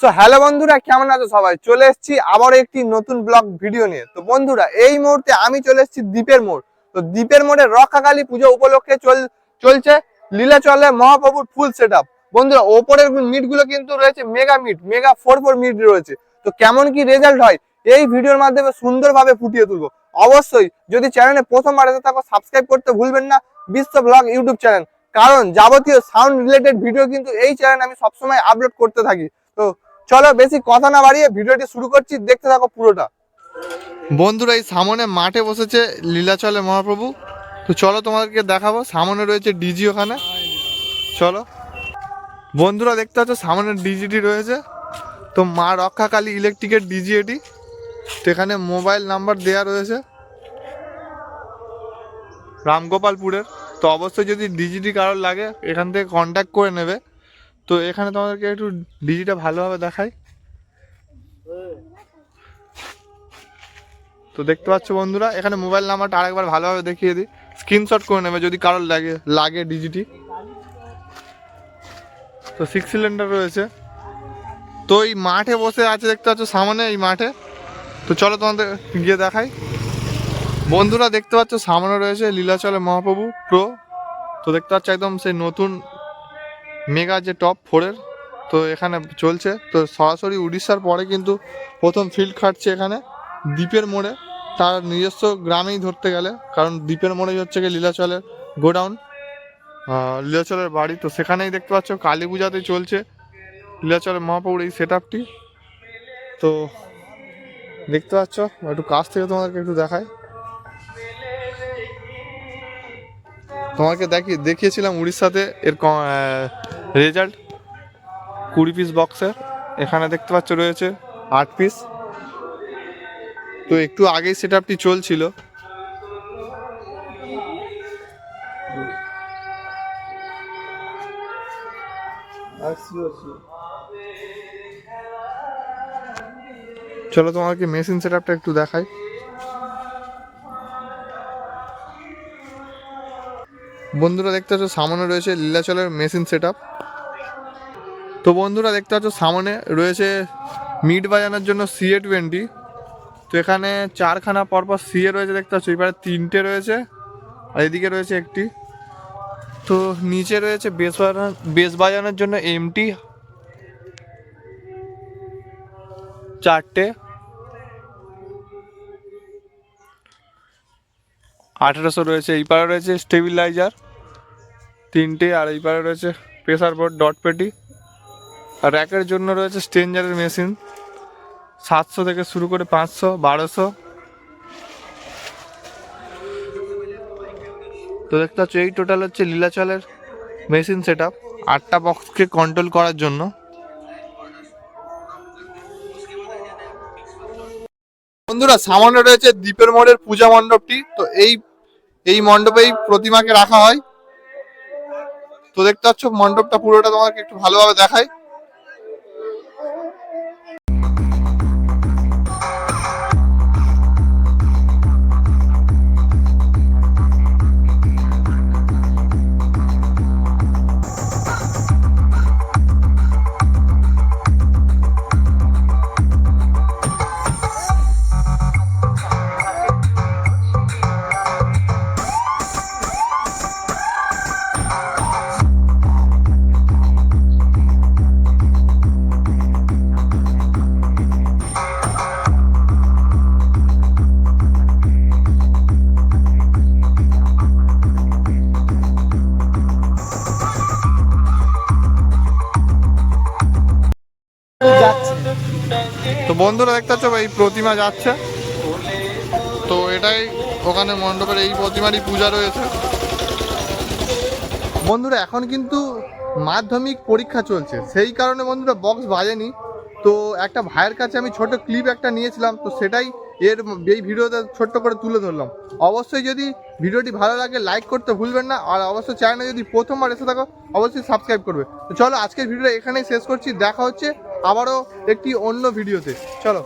So hello বন্ধুরা, কেমন আছো সবাই? চলে এসেছি আবার একটি নতুন ব্লগ ভিডিও নিয়ে। তো বন্ধুরা, এই মুহূর্তে আমি চলে এসেছি দ্বীপের মোড়। তো দ্বীপের মোড়ে রক্ষাকালী পুজো উপলক্ষে চল, চলছে লীলা চলে মহাপ্রভুর ফুল সেট বন্ধুরা, ওপরের মিটগুলো কিন্তু রয়েছে mega meet mega four four meet রয়েছে। তো কেমন কি রেজাল্ট হয়, এই ভিডিওর মাধ্যমে সুন্দরভাবে ফুটিয়ে তুলবো। অবশ্যই যদি চ্যানেলে প্রথমবার এসে থাকো সাবস্ক্রাইব করতে ভুলবেন না, বিশ্ব ব্লগ ইউটিউব চ্যানেল কারণ যাবতীয় সাউন্ড রিলেটেড ভিডিও কিন্তু এই চ্যানেলে আমি সবসময় আপলোড করতে থাকি। তো চলো বেশি কথা না বাড়িয়ে ভিডিওটি শুরু করছি, দেখতে থাকো পুরোটা। বন্ধুরা, এই সামনে মাঠে বসেছে লীলাচলে মহাপ্রভু। তো চলো তোমাদেরকে দেখাবো, সামনে রয়েছে ডিজি ওখানে। চলো। বন্ধুরা, দেখতে পাচ্ছ, সামনে ডিজিটি রয়েছে। তো মা রক্ষাকালী ইলেকট্রিকের ডিজি এটি। তো এখানে মোবাইল নাম্বার দেয়া রয়েছে। রামগোপালপুরের। তো অবশ্যই যদি ডিজিটি কারোর লাগে, এখান থেকে কন্ট্যাক্ট করে নেবে। তো এখানে তোমাদেরকে একটু ডিজিটা ভালোভাবে দেখাই। তো দেখতে পাচ্ছ বন্ধুরা, এখানে মোবাইল নাম্বারটা আরেকবার ভালোভাবে দেখিয়ে দিই। স্ক্রিনশট করে নেবে যদি কারোর লাগে লাগে ডিজিটি। তো সিক্স সিলিন্ডার রয়েছে। তো এই মাঠে বসে আছে দেখতে পাচ্ছ, সামনে এই মাঠে। তো চলো তোমাদের গিয়ে দেখাই। বন্ধুরা দেখতে পাচ্ছ, সামনে রয়েছে লীলাচলে মহাপ্রভু প্রো তো দেখতে পাচ্ছ একদম সেই নতুন মেগা যে টপ ফোরের তো এখানে চলছে। তো সরাসরি উড়িষ্যার পরে কিন্তু প্রথম ফিল্ড খাটছে এখানে দ্বীপের মোড়ে। তার নিজস্ব গ্রামেই ধরতে গেলে, কারণ দ্বীপের মোড়েই হচ্ছে গিয়ে লীলাচলের গোডাউন। লীলাচলের বাড়ি, তো সেখানেই দেখতে পাচ্ছ কালী পূজাতেই চলছে লীলাচলের মহাপ্রভুর এই সেট আপটি তো দেখতে পাচ্ছ, একটু কাছ থেকে তোমাদেরকে একটু দেখায় তোমাকে দেখি, দেখিয়েছিলাম উড়িষ্যাতে এর রেজাল্ট কুড়ি পিস বক্সের এখানে দেখতে পাচ্ছ রয়েছে আট পিস তো একটু আগেই সেট আপটি চলছিল। চলো তোমাকে মেশিন সেট আপটা একটু দেখাই। বন্ধুরা দেখতে পাচ্ছ, সামনে রয়েছে লীলাচলের মেশিন সেট তো বন্ধুরা দেখতে পাচ্ছ, সামনে রয়েছে মিট বাজানোর জন্য সিএ টোয়েন্টি তো এখানে চারখানা পরপর সিএ রয়েছে দেখতে পাচ্ছ, এবারে তিনটে রয়েছে, আর এদিকে রয়েছে একটি। তো নিচে রয়েছে বেস বাজানো বেস বাজানোর জন্য এমটি চারটে। আঠেরোশো রয়েছে, এই পারে রয়েছে স্টেবিলাইজার তিনটে, আর এই পারে রয়েছে প্রেসার বোর্ড ডট পেটি আর র্যাকের জন্য রয়েছে স্টেঞ্জারের মেশিন সাতশো থেকে শুরু করে পাঁচশো, বারোশো। তো দেখতে পাচ্ছ, এই টোটাল হচ্ছে লীলাচলের মেশিন সেট আপ আটটা বক্সকে কন্ট্রোল করার জন্য। বন্ধুরা সামনে রয়েছে দ্বীপের মোড়ের পূজা মণ্ডপটি, তো এই এই মণ্ডপেই প্রতিমাকে রাখা হয়। তো দেখতে পাচ্ছ মণ্ডপটা পুরোটা তোমাকে একটু ভালোভাবে দেখায়। তো বন্ধুরা দেখতে পাচ্ছ এই প্রতিমা যাচ্ছে। তো এটাই ওখানে মণ্ডপের এই প্রতিমারই পূজা রয়েছে। বন্ধুরা, এখন কিন্তু মাধ্যমিক পরীক্ষা চলছে। সেই কারণে বন্ধুরা বক্স বাজেনি। তো একটা ভাইয়ের কাছে আমি ছোট ক্লিপ একটা নিয়েছিলাম। তো সেটাই এর এই ভিডিওতে ছোট্ট করে তুলে ধরলাম। অবশ্যই যদি ভিডিওটি ভালো লাগে লাইক করতে ভুলবেন না। আর অবশ্যই চ্যানেলে যদি প্রথমবার এসে থাকো, অবশ্যই সাবস্ক্রাইব করবে। তো চলো আজকের ভিডিওটা এখানেই শেষ করছি। দেখা হচ্ছে আবারও একটি অন্য ভিডিওতে। চলো।